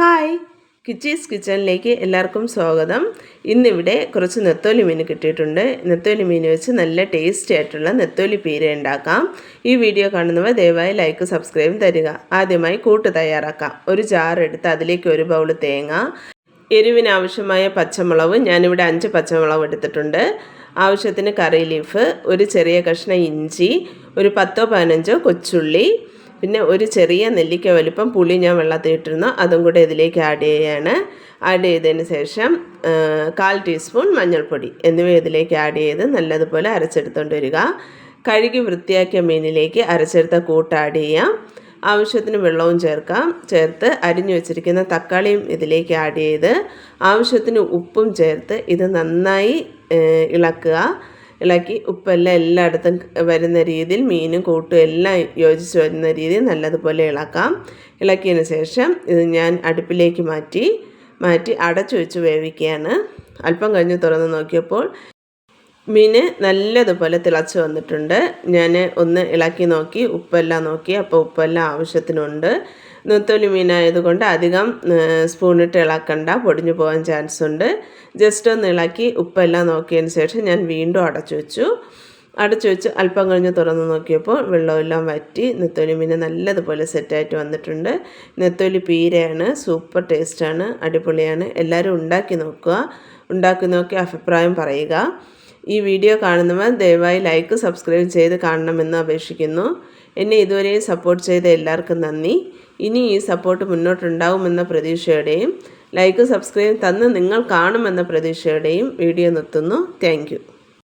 Hi. കിച്ചീസ് കിച്ചണിലേക്ക് എല്ലാവർക്കും സ്വാഗതം. ഇന്നിവിടെ കുറച്ച് നെത്തോലി മീൻ കിട്ടിയിട്ടുണ്ട്. നെത്തോലി മീൻ വെച്ച് നല്ല ടേസ്റ്റി ആയിട്ടുള്ള നെത്തോലി പീര ഉണ്ടാക്കാം. ഈ വീഡിയോ കാണുന്നവർ ദയവായി ലൈക്ക് സബ്സ്ക്രൈബ് തരിക. ആദ്യമായി കൂട്ട് തയ്യാറാക്കാം. ഒരു ജാർ എടുത്ത് അതിലേക്ക് ഒരു ബൗൾ തേങ്ങ. എരിവിനാവശ്യമായ പച്ചമുളക്. ഞാനിവിടെ അഞ്ച് പച്ചമുളക് എടുത്തിട്ടുണ്ട്. ആവശ്യത്തിന് കറി ലീഫ് ഒരു ചെറിയ കഷ്ണം ഇഞ്ചി ഒരു പത്തോ പതിനഞ്ചോ കൊച്ചുള്ളി പിന്നെ ഒരു ചെറിയ നെല്ലിക്ക വലിപ്പം പുളി ഞാൻ വെള്ളത്തിൽ ഇട്ടിരുന്നു. അതും കൂടെ ഇതിലേക്ക് ആഡ് ചെയ്യുകയാണ് ആഡ് ചെയ്തതിന് ശേഷം കാൽ ടീസ്പൂൺ മഞ്ഞൾപ്പൊടി എന്നിവ ഇതിലേക്ക് ആഡ് ചെയ്ത് നല്ലതുപോലെ അരച്ചെടുത്തുകൊണ്ട് വരിക. കഴുകി വൃത്തിയാക്കിയ മീനിലേക്ക് അരച്ചെടുത്ത കൂട്ട് ആഡ് ചെയ്യാം. ആവശ്യത്തിന് വെള്ളവും ചേർക്കാം. ചേർത്ത് അരിഞ്ഞു വെച്ചിരിക്കുന്ന തക്കാളിയും ഇതിലേക്ക് ആഡ് ചെയ്ത് ആവശ്യത്തിന് ഉപ്പും ചേർത്ത് ഇത് നന്നായി ഇളക്കുക. ഇളക്കി ഉപ്പെല്ലാം എല്ലായിടത്തും വരുന്ന രീതിയിൽ മീനും കൂട്ടും എല്ലാം യോജിച്ച് വരുന്ന രീതിയിൽ നല്ലതുപോലെ ഇളക്കാം. ഇളക്കിയതിന് ശേഷം ഇത് ഞാൻ അടുപ്പിലേക്ക് മാറ്റി മാറ്റി അടച്ചു വെച്ച് വേവിക്കുകയാണ്. അല്പം കഴിഞ്ഞ് തുറന്ന് നോക്കിയപ്പോൾ മീൻ നല്ലതുപോലെ തിളച്ച് വന്നിട്ടുണ്ട്. ഞാൻ ഒന്ന് ഇളക്കി നോക്കി ഉപ്പെല്ലാം നോക്കി. അപ്പോൾ ഉപ്പെല്ലാം ആവശ്യത്തിനുണ്ട്. നെത്തോലി മീനായതുകൊണ്ട് അധികം സ്പൂണിട്ട് ഇളക്കണ്ട. പൊടിഞ്ഞു പോകാൻ ചാൻസ് ഉണ്ട് ജസ്റ്റ് ഒന്ന് ഇളക്കി ഉപ്പെല്ലാം നോക്കിയതിന് ശേഷം ഞാൻ വീണ്ടും അടച്ചു വെച്ചു. അടച്ചു വെച്ച് അല്പം കഴിഞ്ഞ് തുറന്ന് നോക്കിയപ്പോൾ വെള്ളമെല്ലാം വറ്റി നെത്തോലി മീൻ നല്ലതുപോലെ സെറ്റായിട്ട് വന്നിട്ടുണ്ട്. നെത്തോലി പീരയാണ് സൂപ്പർ ടേസ്റ്റാണ് അടിപൊളിയാണ്. എല്ലാവരും ഉണ്ടാക്കി നോക്കുക. ഉണ്ടാക്കി നോക്കി അഭിപ്രായം പറയുക. ഈ വീഡിയോ കാണുന്നവർ ദയവായി ലൈക്ക് സബ്സ്ക്രൈബ് ചെയ്ത് കാണണമെന്ന് അപേക്ഷിക്കുന്നു. എന്നെ ഇതുവരെയും സപ്പോർട്ട് ചെയ്ത എല്ലാവർക്കും നന്ദി. ഇനി ഈ സപ്പോർട്ട് മുന്നോട്ടുണ്ടാകുമെന്ന പ്രതീക്ഷയുടെയും ലൈക്ക് സബ്സ്ക്രൈബ് തന്ന് നിങ്ങൾ കാണുമെന്ന പ്രതീക്ഷയുടെയും വീഡിയോ നിർത്തുന്നു. താങ്ക്